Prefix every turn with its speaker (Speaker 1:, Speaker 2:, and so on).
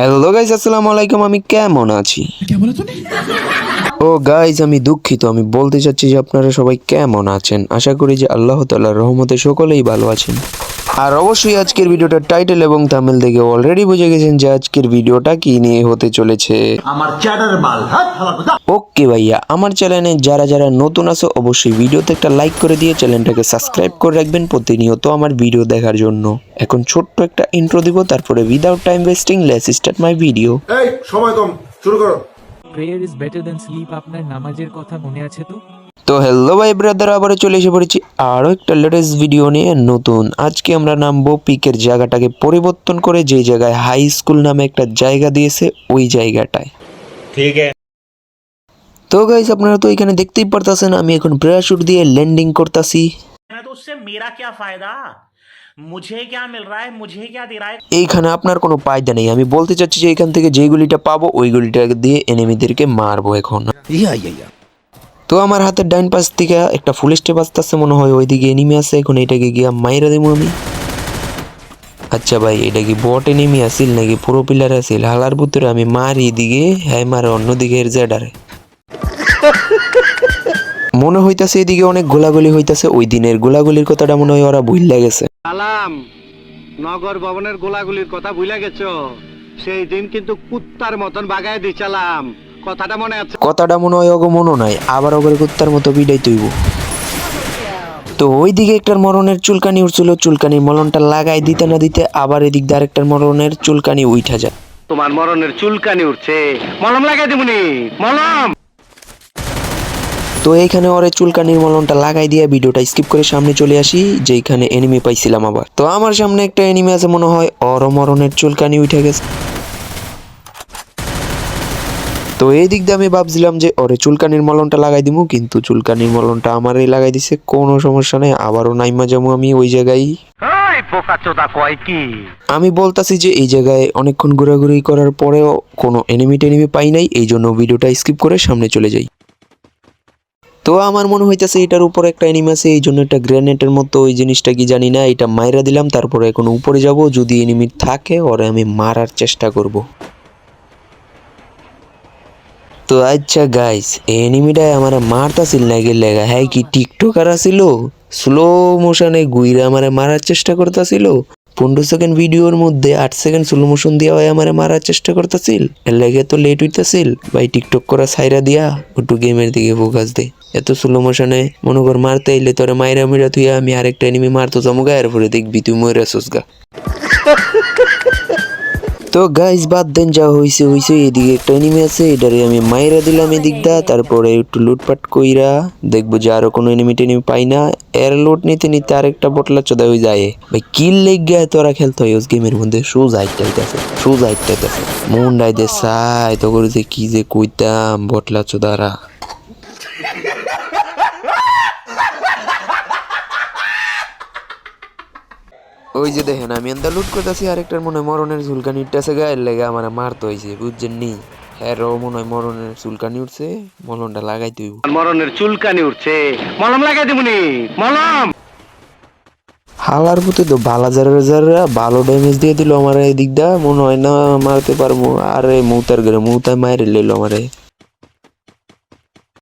Speaker 1: Hello guys আসসালামু আলাইকুম আমি কেমন আছি? ও গাইজ আমি দুঃখিত। আমি বলতে চাচ্ছি যে আপনারা সবাই কেমন আছেন? আশা করি যে আল্লাহ তাআলার রহমতে সকলেই ভালো আছেন। আর অবশ্যই আজকের ভিডিওটার টাইটেল এবং থামেল দেখে অলরেডি বুঝে গেছেন যে আজকের ভিডিওটা কি নিয়ে হতে চলেছে।
Speaker 2: আমার চ্যাটার মাল
Speaker 1: ওকে ভাইয়া আমার চ্যানেলে যারা যারা নতুন আছে অবশ্যই ভিডিওতে একটা লাইক করে দিয়ে চ্যানেলটাকে সাবস্ক্রাইব করে রাখবেন প্রতিনিয়ত আমার ভিডিও দেখার জন্য। এখন ছোট্ট একটা ইন্ট্রো দিব তারপরে without time wasting let's start my video
Speaker 3: এই সময় কম শুরু করো।
Speaker 4: Prayer is better than sleep আপনার নামাজের কথা মনে আছে তো?
Speaker 1: তো হ্যালো ভাই ব্রাদার আবার চলে এসে পড়েছি আরও একটা লেটেস্ট ভিডিও নিয়ে নতুন। আজকে আমরা নামবো পিকের জায়গাটাকে পরিবর্তন করে যে জায়গায় হাই স্কুল নামে একটা জায়গা দিয়েছে ওই জায়গাটায়।
Speaker 2: ঠিক আছে।
Speaker 1: তো গাইস আপনারা তো এখানে দেখতেই পারতাছেন আমি এখন প্যারাশুট দিয়ে ল্যান্ডিং করতেছি।
Speaker 5: মেরা ক্যা ফায়দা?
Speaker 1: এইখানে আপনার কোনো পায়দা নেই। আমি বলতে চাচ্ছি যে এখান থেকে যেই গুলিটা পাবো ওই গুলিটা দিয়ে এনিমিদেরকে মারবো এখন। ইয়া ইয়া ইয়া। তো আমার হাতের ডাইন পাশ থেকে একটা ফুল স্টেপ আসতেছে মনে হয় ওইদিকে এনিমি আছে এখন এটাকে গিয়া মাইরা দেবো আমি। আচ্ছা ভাই এটা কি বট এনিমি আসিল নাকি পুরো পিলার আসিল হালার ভিতরে আমি মারি এদিকে হ্যাঁ মারে অন্যদিকে এর জেডারে মনে হইতাছে এদিকে অনেক গোলাগুলি হইতাছে ওই দিনের গোলাগুলির কথাটা মনে হয় ওরা ভুল গেছে।
Speaker 6: সালাম। নগর ভবনের গোলাগুলির কথা ভুলে গেছো? সেই দিন কিন্তু কুত্তার মতন বাগায় দিছিলাম কথাটা মনে আছে?
Speaker 1: কথাটা মনে হয় অগো মনো নাই। আবার অগরে কুত্তার মতো বিদায় তৈব। তো ওইদিকে একটার মরণের চুলকানি উঠছিল চুলকানির মলনটা লাগাই দিতে না দিতে আবার এদিক দিয়ে আরেকটার মরণের চুলকানি উঠা যায়।
Speaker 6: তোমার মরণের চুলকানি উঠছে। মলম লাগাই দিবনি মলম!
Speaker 1: তো এইখানে ওরে চুলকানির মলনটা লাগাই দিয়ে ভিডিওটা স্কিপ করে সামনে চলে আসি যেখানে এনিমি পাইছিলাম আবার। তো আমার সামনে একটা এনিমি আছে মনে হয় অর মরণের চুলকানি উঠে গেছে। তো এই দিক দিয়ে আমি ভাবছিলাম যে ওরে চুলকানির মলনটা লাগাই দিমু কিন্তু চুলকানির মলনটা আমারই লাগাই দিছে কোনো সমস্যা নেই আবারও নাইমা যাব আমি ওই জায়গায়। আমি বলতাছি যে এই জায়গায় অনেকক্ষণ ঘোরাঘুরি করার পরেও কোনো এনিমি টেনিমি পাই নাই এই জন্য ভিডিওটা স্কিপ করে সামনে চলে যাই। তো আমার মনে হইতেছে এটার উপরে একটা এনিমি আছে, এই জন্য একটা গ্রেনেটের মতো ওই জিনিসটা কি জানি না, এটা মাইরা দিলাম, তারপরে এখন উপরে যাব, যদি এনিমি থাকে, ওরে আমি মারার চেষ্টা করব। তো আচ্ছা গাইস এনিমিটাই আমার মারতাছিল না গেলে হ্যাঁ কি টিকটকার আছিল? স্লো মোশনে গুইরা আমার মারার চেষ্টা করতেছিল। পনেরো সেকেন্ড ভিডিওর মধ্যে আট সেকেন্ড স্লো মোশন দিয়া হয় আমার মারার চেষ্টা করতেছিল। লাগে তো লেট হইতাছিল। ভাই টিকটক করা সাইরা দিয়া, একটু গেমের দিকে ফোকাস দে। এত স্লো মোশনে মনে কর মারতে এলে তোরে মাইরা মিরা তুই আমি আরেকটা এনিমি মারতো যাব গায়ের পরে দেখবি তুই মরে আসুস গা তো গাইস বাদ দেন যা হইছে হইছে এদিকে একটা এনিমি আছে এটারে আমি মাইরা দিলাম এদিক দা তারপরে একটু লুটপাট কইরা দেখব যে আরও কোনো এনিমি টেনিমি পাই না। এর লুট নিতে নিতে আরেকটা বটলা চোদা হয়ে যায়। ভাই কিল লেগ গিয়ে তোরা খেলতে হয় গেমের মধ্যে সুজ হাইটাইতেছে সুজ হাইটাইতেছে মন ডাইতে সাই তো করে যে কি যে কইতাম বটলা চোদারা। ওই যে দেখেন আমি এন্দা লুট করতেছি আরেকটার মনে হয় মরণের চুলকানি উঠতেছে গায়ের লেগে আমার মারতে হয়েছে বুঝছেন নি? হ্যাঁ মনে হয় মরণের চুলকানি উঠছে মলনটা লাগাই তুই
Speaker 6: মরণের চুলকানি উঠছে। মলম লাগাই দিবনি মলম!
Speaker 1: হালার প্রতি তো ভালো যারা ভালো ড্যামেজ দিয়ে দিল আমার এই দিকটা মনে হয় না মারতে পারব। আরে মৌতার গেলে মৌতায় মায়ের লেলো আমারে।